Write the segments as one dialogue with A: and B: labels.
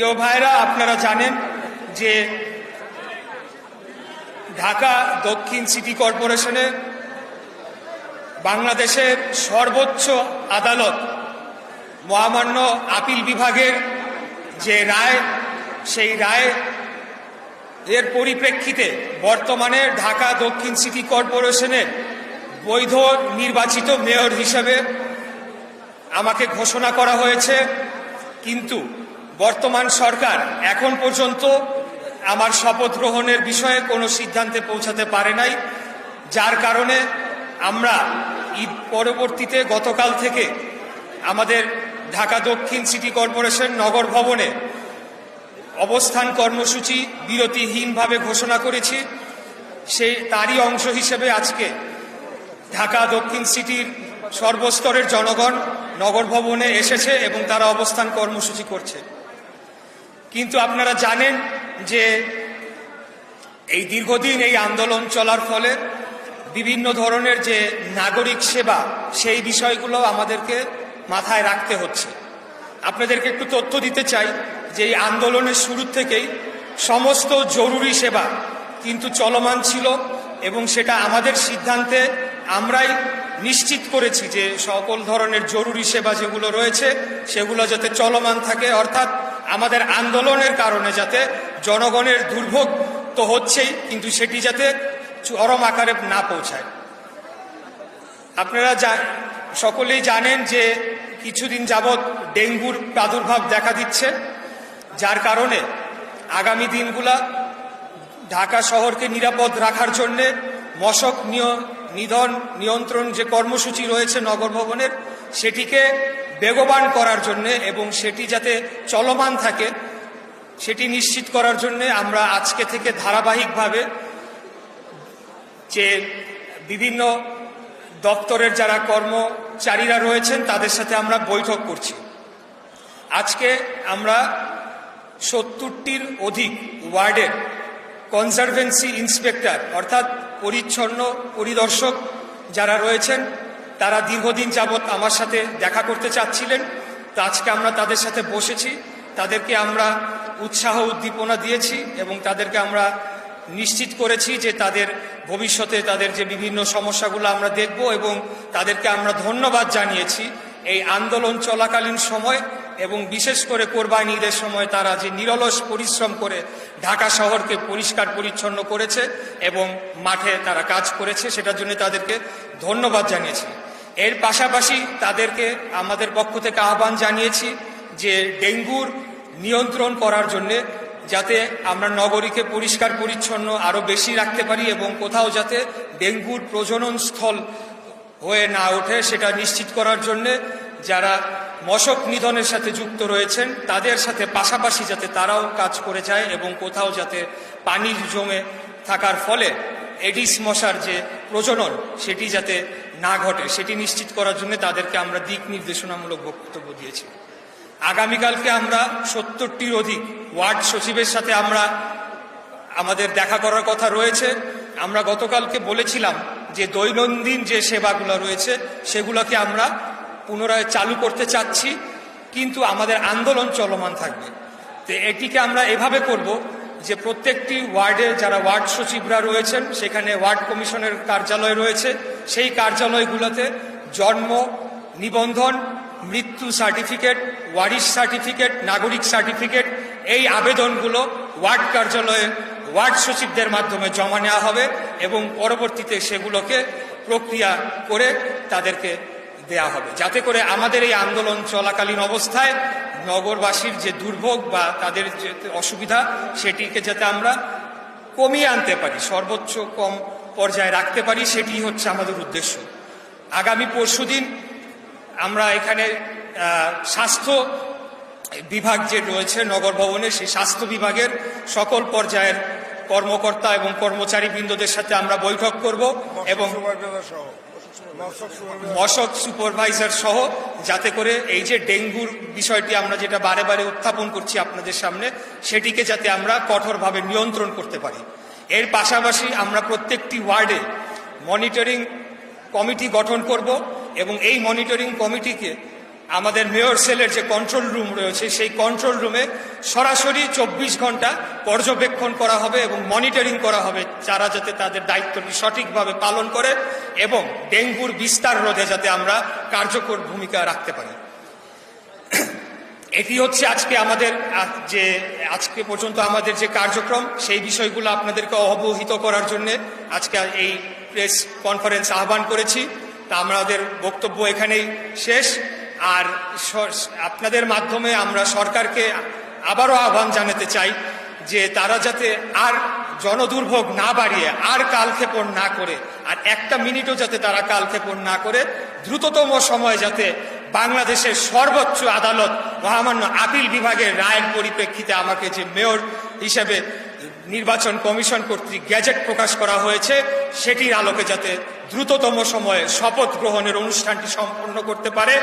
A: প্রিয় ভাইরা, আপনারা জানেন যে ঢাকা দক্ষিণ সিটি কর্পোরেশনে বাংলাদেশের সর্বোচ্চ আদালত মহামান্য আপিল বিভাগের যে রায়, সেই রায় এর পরিপ্রেক্ষিতে বর্তমানে ঢাকা দক্ষিণ সিটি কর্পোরেশনের বৈধ নির্বাচিত মেয়র হিসেবে আমাকে ঘোষণা করা হয়েছে। কিন্তু বর্তমান সরকার এখন পর্যন্ত আমার শপথ গ্রহণের বিষয়ে কোনো সিদ্ধান্তে পৌঁছাতে পারে নাই, যার কারণে আমরা ঈদ পরবর্তীতে গতকাল থেকে আমাদের ঢাকা দক্ষিণ সিটি কর্পোরেশন নগর ভবনে অবস্থান কর্মসূচি বিরতিহীনভাবে ঘোষণা করেছি। সে তারই অংশ হিসেবে আজকে ঢাকা দক্ষিণ সিটির সর্বস্তরের জনগণ নগর ভবনে এসেছে এবং তারা অবস্থান কর্মসূচি করছে। কিন্তু আপনারা জানেন যে এই দীর্ঘদিন এই আন্দোলন চলার ফলে বিভিন্ন ধরনের যে নাগরিক সেবা, সেই বিষয়গুলো আমাদেরকে মাথায় রাখতে হচ্ছে। আপনাদেরকে একটু তথ্য দিতে চাই যে এই আন্দোলনের শুরু থেকেই সমস্ত জরুরি সেবা কিন্তু চলমান ছিল এবং সেটা আমাদের সিদ্ধান্তে আমরাই নিশ্চিত করেছি যে সকল ধরনের জরুরি সেবা যেগুলো রয়েছে, সেগুলো যাতে চলমান থাকে। অর্থাৎ আমাদের আন্দোলনের কারণে যাতে জনগণের দুর্ভোগ তো হচ্ছেই, কিন্তু সেটি যাতে চরম আকারে না পৌঁছায়। আপনারা সকলেই জানেন যে কিছুদিন যাবৎ ডেঙ্গুর প্রাদুর্ভাব দেখা দিচ্ছে, যার কারণে আগামী দিনগুলা ঢাকা শহরকে নিরাপদ রাখার জন্যে মশক নিধন নিয়ন্ত্রণ যে কর্মসূচি রয়েছে নগর ভবনের, সেটিকে বেগবান করার জন্যে এবং সেটি যাতে চলমান থাকে, সেটি নিশ্চিত করার জন্যে আমরা আজকে থেকে ধারাবাহিকভাবে যে বিভিন্ন দপ্তরের যারা কর্মচারীরা রয়েছেন, তাদের সাথে আমরা বৈঠক করছি। আজকে আমরা সত্তরটির অধিক ওয়ার্ডের কনজারভেন্সি ইন্সপেক্টর, অর্থাৎ পরিচ্ছন্ন পরিদর্শক যারা রয়েছেন তারা দীর্ঘদিন যাবৎ আমার সাথে দেখা করতে চাচ্ছিলেন। তো আজকে আমরা তাদের সাথে বসেছি। তাদেরকে আমরা উৎসাহ, উদ্দীপনা দিয়েছি এবং তাদেরকে আমরা নিশ্চিত করেছি যে তাদের ভবিষ্যতে তাদের যে বিভিন্ন সমস্যাগুলো আমরা দেখব এবং তাদেরকে আমরা ধন্যবাদ জানিয়েছি। এই আন্দোলন চলাকালীন সময় এবং বিশেষ করে কোরবানি ঈদের সময় তারা যে নিরলস পরিশ্রম করে ঢাকা শহরকে পরিষ্কার পরিচ্ছন্ন করেছে এবং মাঠে তারা কাজ করেছে, সেটার জন্য তাদেরকে ধন্যবাদ জানিয়েছি। এর পাশাপাশি তাদেরকে আমাদের পক্ষ থেকে আহ্বান জানিয়েছি যে ডেঙ্গুর নিয়ন্ত্রণ করার জন্যে যাতে আমরা নগরীকে পরিষ্কার পরিচ্ছন্ন আরও বেশি রাখতে পারি এবং কোথাও যাতে ডেঙ্গুর প্রজনন স্থল হয়ে না ওঠে সেটা নিশ্চিত করার জন্যে যারা মশক নিধনের সাথে যুক্ত রয়েছেন, তাদের সাথে পাশাপাশি যাতে তারাও কাজ করে যায় এবং কোথাও যাতে পানির জমে থাকার ফলে এডিস মশার যে প্রজনন, সেটি যাতে না ঘটে, সেটি নিশ্চিত করার জন্য তাদেরকে আমরা দিক নির্দেশনামূলক বক্তব্য দিয়েছি। আগামীকালকে আমরা সত্তরটির অধিক ওয়ার্ড সচিবের সাথে আমরা আমাদের দেখা করার কথা রয়েছে। আমরা গতকালকে বলেছিলাম যে দৈনন্দিন যে সেবাগুলো রয়েছে, সেগুলোকে আমরা পুনরায় চালু করতে চাচ্ছি, কিন্তু আমাদের আন্দোলন চলমান থাকবে। তো এটিকে আমরা এভাবে করব যে প্রত্যেকটি ওয়ার্ডে যারা ওয়ার্ড সচিবরা রয়েছেন, সেখানে ওয়ার্ড কমিশনের কার্যালয় রয়েছে। সেই কার্যালয়গুলোতে জন্ম, নিবন্ধন, মৃত্যু সার্টিফিকেট, ওয়ারিশ সার্টিফিকেট, নাগরিক সার্টিফিকেট, এই আবেদনগুলো ওয়ার্ড কার্যালয়ে ওয়ার্ড সচিবদের মাধ্যমে জমা নেওয়া হবে এবং পরবর্তীতে সেগুলোকে প্রক্রিয়া করে তাদেরকে দেয়া হবে। যাতে করে আমাদের এই আন্দোলন চলাকালীন অবস্থায় নগরবাসীর যে দুর্ভোগ বা তাদের যে অসুবিধা, সেটিকে যাতে আমরা কমিয়ে আনতে পারি, সর্বোচ্চ কম পর্যায়ে রাখতে পারি সেটি হচ্ছে আমাদের উদ্দেশ্য। আগামী পরশুদিন আমরা এখানে স্বাস্থ্য বিভাগ যে রয়েছে নগর ভবনে, সেই স্বাস্থ্য বিভাগের সকল পর্যায়ের কর্মকর্তা এবং কর্মচারী বৃন্দদের সাথে আমরা বৈঠক করব এবং
B: সুপারভাইজার সুপারভাইজার
A: সহ, যাতে করে এই যে ডেঙ্গুর বিষয়টি আমরা যেটা বারে বারে উত্থাপন করছি আপনাদের সামনে, সেটিকে যাতে আমরা কঠোরভাবে নিয়ন্ত্রণ করতে পারি। এর পাশাপাশি আমরা প্রত্যেকটি ওয়ার্ডে মনিটরিং কমিটি গঠন করব এবং এই মনিটরিং কমিটিকে আমাদের মেয়র সেলের যে কন্ট্রোল রুম রয়েছে, সেই কন্ট্রোল রুমে সরাসরি চব্বিশ ঘণ্টা পর্যবেক্ষণ করা হবে এবং মনিটরিং করা হবে, যারা যাতে তাদের দায়িত্বটি সঠিকভাবে পালন করে এবং ডেঙ্গুর বিস্তার রোধে যাতে আমরা কার্যকর ভূমিকা রাখতে পারি। এটি হচ্ছে আজকে আমাদের যে, আজকে পর্যন্ত আমাদের যে কার্যক্রম, সেই বিষয়গুলো আপনাদেরকে অবহিত করার জন্য আজকে এই প্রেস কনফারেন্স আহ্বান করেছি। তা আমাদের বক্তব্য এখানেই শেষ। আর আপনাদের মাধ্যমে আমরা সরকারকে আবারও আহ্বান জানাতে চাই যে তারা যাতে আর জনদুর্ভোগ না বাড়িয়ে আর কালক্ষেপণ না করে, আর একটা মিনিটও যাতে তারা কালক্ষেপণ না করে, দ্রুততম সময়ে যাতে বাংলাদেশের সর্বোচ্চ আদালত মহামান্য আপিল বিভাগের রায়ের পরিপ্রেক্ষিতে আমাকে যে মেয়র হিসেবে নির্বাচন কমিশন কর্তৃক গ্যাজেট প্রকাশ করা হয়েছে, সেটির আলোকে যাতে দ্রুততম সময়ে শপথ গ্রহণের অনুষ্ঠানটি সম্পন্ন করতে পারে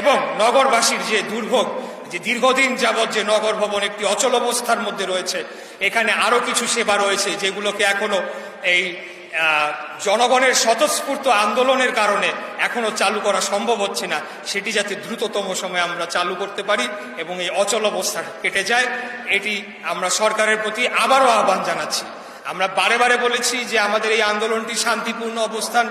A: এবং নগরবাসীর যে দুর্ভোগ যে দীর্ঘদিন যাবৎ যে নগর ভবন একটি অচল অবস্থার মধ্যে রয়েছে, এখানে আরও কিছু সেবা রয়েছে যেগুলোকে এখনও এই জনগণের স্বতঃস্ফূর্ত আন্দোলনের কারণে এখনও চালু করা সম্ভব হচ্ছে না। সেটি যাতে দ্রুততম সময়ে আমরা চালু করতে পারি এবং এই অচল অবস্থা কেটে যায়, এটি আমরা সরকারের প্রতি আবারও আহ্বান জানাচ্ছি। আমরা বারে বারে বলেছি যে আমাদের এই আন্দোলনটি শান্তিপূর্ণ অবস্থান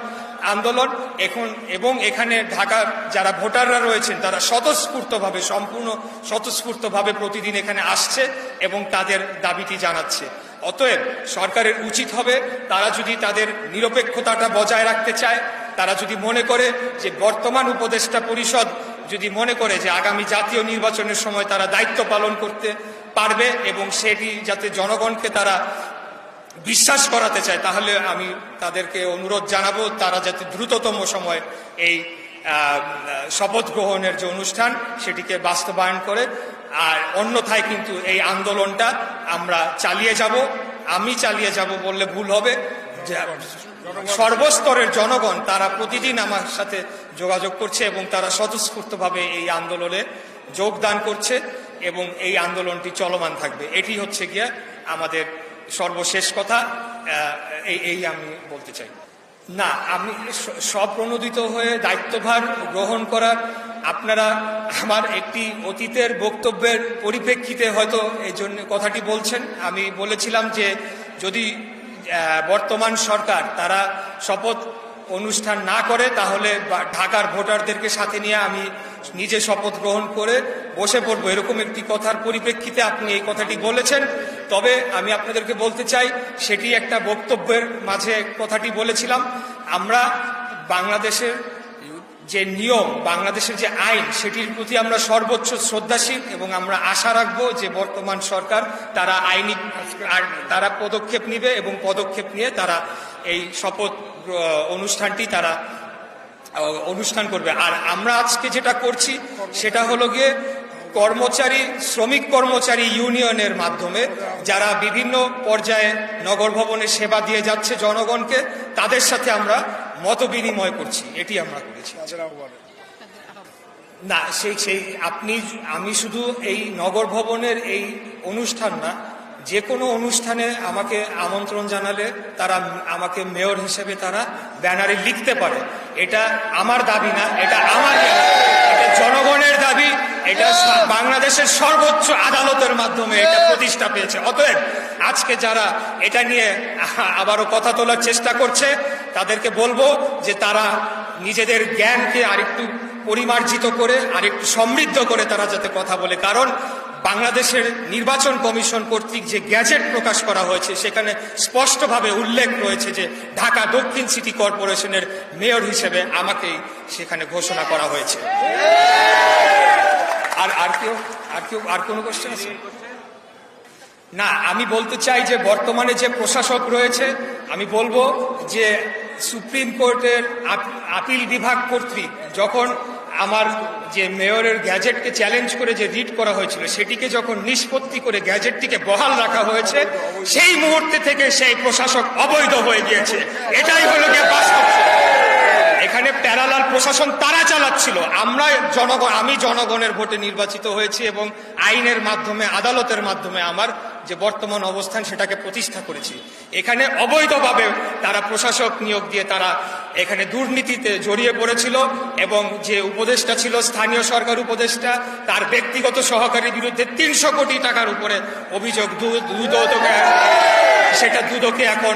A: আন্দোলন এখন এবং এখানে ঢাকার যারা ভোটাররা রয়েছেন, তারা স্বতঃস্ফূর্তভাবে, সম্পূর্ণ স্বতঃস্ফূর্তভাবে প্রতিদিন এখানে আসছে এবং তাদের দাবিটি জানাচ্ছে। অতএব সরকারের উচিত হবে তারা যদি তাদের নিরপেক্ষতাটা বজায় রাখতে চায়, তারা যদি মনে করে যে বর্তমান উপদেষ্টা পরিষদ যদি মনে করে যে আগামী জাতীয় নির্বাচনের সময় তারা দায়িত্ব পালন করতে পারবে এবং সেটি যাতে জনগণকে তারা বিশ্বাস করাতে চায়, তাহলে আমি তাদেরকে অনুরোধ জানাব, তারা যাতে দ্রুততম সময় এই শপথ গ্রহণের যে অনুষ্ঠান, সেটিকে বাস্তবায়ন করে। আর অন্যথায় কিন্তু এই আন্দোলনটা আমরা চালিয়ে যাব, আমি চালিয়ে যাব বললে ভুল হবে। সর্বস্তরের জনগণ, তারা প্রতিদিন আমার সাথে যোগাযোগ করছে এবং তারা স্বতঃস্ফূর্তভাবে এই আন্দোলনে যোগদান করছে এবং এই আন্দোলনটি চলমান থাকবে। এটি হচ্ছে গিয়া আমাদের সর্বশেষ কথা এই এই আমি বলতে চাই। না, আমি স্বপ্রণোদিত হয়ে দায়িত্বভার গ্রহণ করার আপনারা আমার একটি অতীতের বক্তব্যের পরিপ্রেক্ষিতে হয়তো এই জন্য কথাটি বলছেন। আমি বলেছিলাম যে যদি বর্তমান সরকার তারা শপথ অনুষ্ঠান না করে, তাহলে ঢাকার ভোটারদেরকে সাথে নিয়ে আমি নিজে শপথ গ্রহণ করে বসে পড়ব। এরকম একটি কথার পরিপ্রেক্ষিতে আপনি এই কথাটি বলেছেন। তবে আমি আপনাদেরকে বলতে চাই, সেটি একটা বক্তব্যের মাঝে কথাটি বলেছিলাম। আমরা বাংলাদেশের যে নিয়ম, বাংলাদেশের যে আইন, সেটির প্রতি আমরা সর্বোচ্চ শ্রদ্ধাশীল এবং আমরা আশা রাখব যে বর্তমান সরকার তারা আইনি তারা পদক্ষেপ নেবে এবং পদক্ষেপ নিয়ে তারা এই শপথ অনুষ্ঠানটি তারা অনুষ্ঠান করবে। আর আমরা আজকে যেটা করছি, সেটা হলো গিয়ে কর্মচারী, শ্রমিক কর্মচারী ইউনিয়নের মাধ্যমে যারা বিভিন্ন পর্যায়ে নগর ভবনে সেবা দিয়ে যাচ্ছে জনগণকে, তাদের সাথে আমরা মত বিনিময় করছি। এটি আমরা করেছি। না, সেই সেই, আপনি, আমি শুধু এই নগর ভবনের এই অনুষ্ঠান না যে কোনো অনুষ্ঠানে আমাকে আমন্ত্রণ জানালে তারা আমাকে মেয়র হিসেবে তারা ব্যানারে লিখতে পারে। এটা আমার দাবি না, এটা আমার এটা জনগণের দাবি, এটা বাংলাদেশের সর্বোচ্চ আদালতের মাধ্যমে এটা প্রতিষ্ঠা পেয়েছে। অতএব আজকে যারা এটা নিয়ে আবারও কথা তোলার চেষ্টা করছে, তাদেরকে বলব যে তারা নিজেদের জ্ঞানকে আরেকটু পরিমার্জিত করে, আরেকটু সমৃদ্ধ করে তারা যাতে কথা বলে। কারণ বাংলাদেশের নির্বাচন কমিশন কর্তৃক যে গ্যাজেট প্রকাশ করা হয়েছে, সেখানে স্পষ্টভাবে উল্লেখ রয়েছে যে ঢাকা দক্ষিণ সিটি কর্পোরেশনের মেয়র হিসেবে আমাকেই সেখানে ঘোষণা করা হয়েছে। আর আর কেউ আর কেউ, আর কোনো কোশ্চেন আছে? না, আমি বলতে চাই যে বর্তমানে যে প্রশাসক রয়েছে, আমি বলব যে সুপ্রিম কোর্টের আপিল বিভাগ কর্তৃক যখন আমার যে মেয়রের গ্যাজেটকে চ্যালেঞ্জ করে যে রিট করা হয়েছিল, সেটিকে যখন নিষ্পত্তি করে গ্যাজেটটিকে বহাল রাখা হয়েছে, সেই মুহূর্তে থেকে সেই প্রশাসক অবৈধ হয়ে গিয়েছে। এটাই হলো এখানে প্যারালাল প্রশাসন তারা চালাচ্ছিল। আমরা জনগণ, আমি জনগণের ভোটে নির্বাচিত হয়েছি এবং আইনের মাধ্যমে, আদালতের মাধ্যমে আমার যে বর্তমান অবস্থান সেটাকে প্রতিষ্ঠা করেছি। এখানে অবৈধভাবে তারা প্রশাসক নিয়োগ দিয়ে তারা এখানে দুর্নীতিতে জড়িয়ে পড়েছিল এবং যে উপদেষ্টা ছিল, স্থানীয় সরকার উপদেষ্টা, তার ব্যক্তিগত সহকারীর বিরুদ্ধে তিনশো কোটি টাকার উপরে অভিযোগ সেটা দুদকে এখন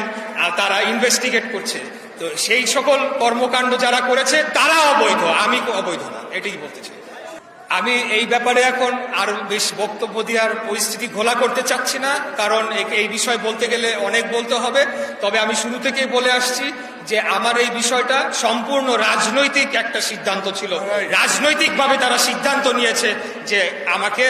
A: তারা ইনভেস্টিগেট করছে। তো সেই সকল কর্মকাণ্ড যারা করেছে, তারা অবৈধ, আমি অবৈধ না, এটাই বলতে চাই। আমি এই ব্যাপারে এখন আর বেশ বক্তব্য দেওয়ার পরিস্থিতি ঘোলা করতে চাচ্ছি না কারণ এই বিষয় বলতে গেলে অনেক বলতে হবে। তবে আমি শুরু থেকেই বলে আসছি যে আমার এই বিষয়টা সম্পূর্ণ রাজনৈতিক একটা সিদ্ধান্ত ছিল। রাজনৈতিকভাবে তারা সিদ্ধান্ত নিয়েছে যে আমাকে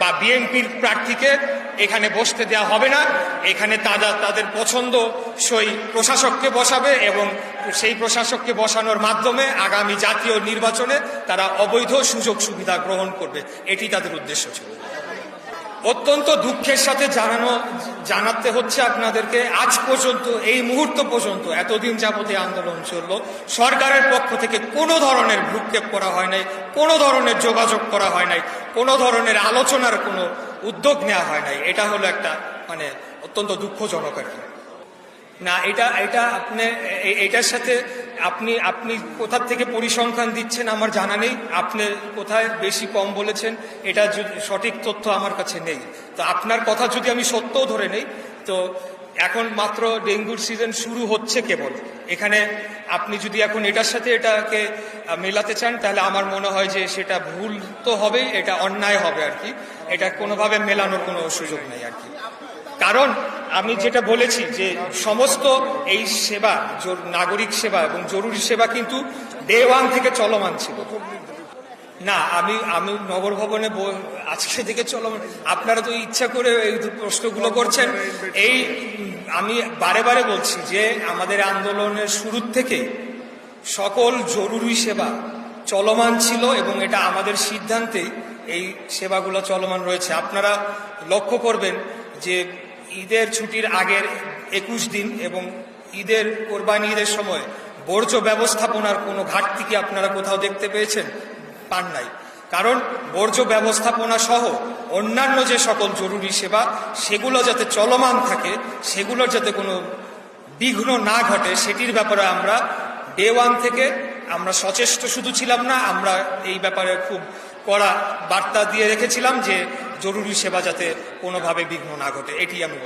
A: বা বিএনপির প্রার্থীকে এখানে বসতে দেওয়া হবে না। এখানে তারা তাদের পছন্দ সেই প্রশাসককে বসাবে এবং সেই প্রশাসককে বসানোর মাধ্যমে আগামী জাতীয় নির্বাচনে তারা অবৈধ সুযোগ সুবিধা গ্রহণ করবে। এটি তাদের উদ্দেশ্য ছিল। অত্যন্ত দুঃখের সাথে জানানো, জানাতে হচ্ছে আপনাদেরকে, আজ পর্যন্ত, এই মুহূর্ত পর্যন্ত, এতদিন যাবত এই আন্দোলন চলল। সরকারের পক্ষ থেকে কোনো ধরনের ভ্রুক্ষেপ করা হয় নাই, কোনো ধরনের যোগাযোগ করা হয় নাই, কোনো ধরনের আলোচনার কোনো উদ্যোগ নেওয়া হয় নাই। এটা হলো একটা মানে অত্যন্ত দুঃখজনক আর কি। না, এটা এটা আপনি এটার সাথে আপনি আপনি কোথা থেকে পরিসংখ্যান দিচ্ছেন আমার জানা নেই। আপনি কোথায় বেশি কম বলেছেন, এটা সঠিক তথ্য আমার কাছে নেই। তো আপনার কথা যদি আমি সত্যও ধরে নেই, তো এখন মাত্র ডেঙ্গুর সিজন শুরু হচ্ছে কেবল। এখানে আপনি যদি এখন এটার সাথে এটাকে মেলাতে চান, তাহলে আমার মনে হয় যে সেটা ভুল তো হবেই, এটা অন্যায় হবে আর কি। এটা কোনোভাবে মেলানোর কোনো সুযোগ নেই আর কি। কারণ আমি যেটা বলেছি যে সমস্ত এই সেবা নাগরিক সেবা এবং জরুরি সেবা কিন্তু ডে ওয়ান থেকে চলমান ছিল। না, আমি আমি নগর ভবনে আজকে থেকে চলমান। আপনারা তো ইচ্ছা করে এই প্রশ্নগুলো করছেন। এই, আমি বারে বারে বলছি যে আমাদের আন্দোলনের শুরুর থেকে সকল জরুরি সেবা চলমান ছিল এবং এটা আমাদের সিদ্ধান্তে এই সেবাগুলো চলমান রয়েছে। আপনারা লক্ষ্য করবেন যে ঈদের ছুটির আগের একুশ দিন এবং ঈদের কোরবানি ঈদের সময় বর্জ্য ব্যবস্থাপনার কোনো ঘাটতি কি আপনারা কোথাও দেখতে পেয়েছেন? পান নাই। কারণ বর্জ্য ব্যবস্থাপনা সহ অন্যান্য যে সকল জরুরি সেবা, সেগুলো যাতে চলমান থাকে, সেগুলোর যাতে কোনো বিঘ্ন না ঘটে, সেটির ব্যাপারে আমরা ডে ওয়ান থেকে আমরা সচেষ্ট শুধু ছিলাম না, আমরা এই ব্যাপারে খুব কড়া বার্তা দিয়ে রেখেছিলাম যে জরুরি সেবা যাতে কোনোভাবে বিঘ্ন না ঘটে এটি আমি